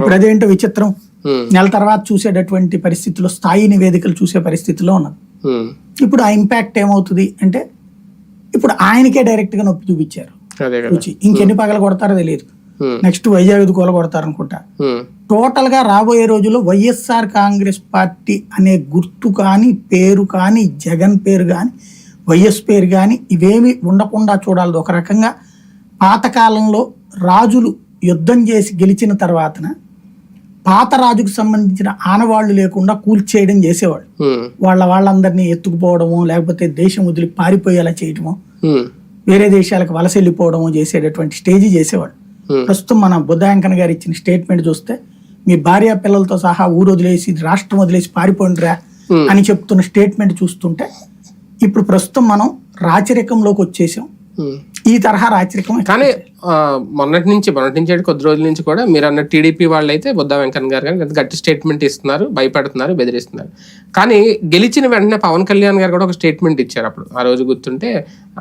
ఇప్పుడు అదేంటో విచిత్రం. నెల తర్వాత చూసేటటువంటి పరిస్థితిలో స్థాయి నివేదికలు చూసే పరిస్థితిలో ఉన్నది. ఇప్పుడు ఆ ఇంపాక్ట్ ఏమవుతుంది అంటే ఇప్పుడు ఆయనకే డైరెక్ట్గా నొప్పి చూపించారు. ఇంకెన్ని పగల కొడతారో తెలియదు. నెక్స్ట్ వైజాగ్ కూల కొడతారు అనుకుంటా టోటల్గా రాబోయే రోజుల్లో వైఎస్ఆర్ కాంగ్రెస్ పార్టీ అనే గుర్తు కానీ పేరు కానీ జగన్ పేరు కానీ వైఎస్ పేరు కానీ ఇవేమి ఉండకుండా చూడాలి. ఒక రకంగా పాతకాలంలో రాజులు యుద్ధం చేసి గెలిచిన తర్వాతన పాత రాజుకు సంబంధించిన ఆనవాళ్ళు లేకుండా కూల్చేయడం చేసేవాళ్ళు ఉమ్, వాళ్ళ వాళ్ళందరినీ ఎత్తుకుపోవడము లేకపోతే దేశం వదిలి పారిపోయేలా చేయడము ఉమ్, వేరే దేశాలకు వలస వెళ్ళిపోవడము చేసేటటువంటి స్టేజ్ చేసేవాళ్ళు Hmm. ప్రస్తుతం మన బుద్ధాంకన్ గారు ఇచ్చిన స్టేట్మెంట్ చూస్తే మీ భార్య పిల్లలతో సహా ఊరు వదిలేసి రాష్ట్రం వదిలేసి పారిపోండిరా Hmm. అని చెప్తున్న స్టేట్మెంట్ చూస్తుంటే ఇప్పుడు ప్రస్తుతం మనం రాచరికంలోకి వచ్చేసాం. ఈ తరహా రాచరికం కానీ మొన్నటి నుంచి మొన్నటి నుంచి కొద్ది రోజుల నుంచి కూడా మీరు అన్న టీడీపీ వాళ్ళు అయితే బుద్ధా వెంకన్న గారు కానీ గట్టి స్టేట్మెంట్ ఇస్తున్నారు భయపెడుతున్నారు బెదిరిస్తున్నారు. కానీ గెలిచిన వెంటనే పవన్ కళ్యాణ్ గారు కూడా ఒక స్టేట్మెంట్ ఇచ్చారు అప్పుడు. ఆ రోజు గుర్తుంటే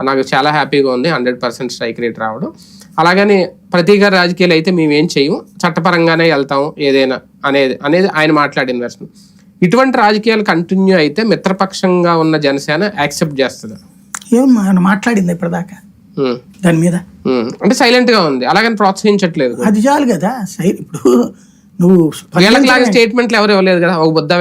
నాకు చాలా హ్యాపీగా ఉంది హండ్రెడ్ పర్సెంట్ స్ట్రైక్ రేట్ రావడం. అలాగని ప్రతీకార రాజకీయాలు అయితే మేము ఏం చేయము చట్టపరంగానే వెళ్తాము ఏదైనా అనేది అనేది ఆయన మాట్లాడిన వెర్షన్. ఇటువంటి రాజకీయాలు కంటిన్యూ అయితే మిత్రపక్షంగా ఉన్న జనసేన యాక్సెప్ట్ చేస్తుంది. ఏం ఆయన మాట్లాడింది ఇప్పటిదాకా. దాని మీద? ఉమ్. అంటే సైలెంట్గా ఉంది. అలాగని ప్రోత్సహించట్లేదు. అది చాలు కదా. సై ఇప్పుడు నువ్వు స్టేట్మెంట్లు ఎవరు ఇవ్వలేదు కదా. ఒక బుద్ధ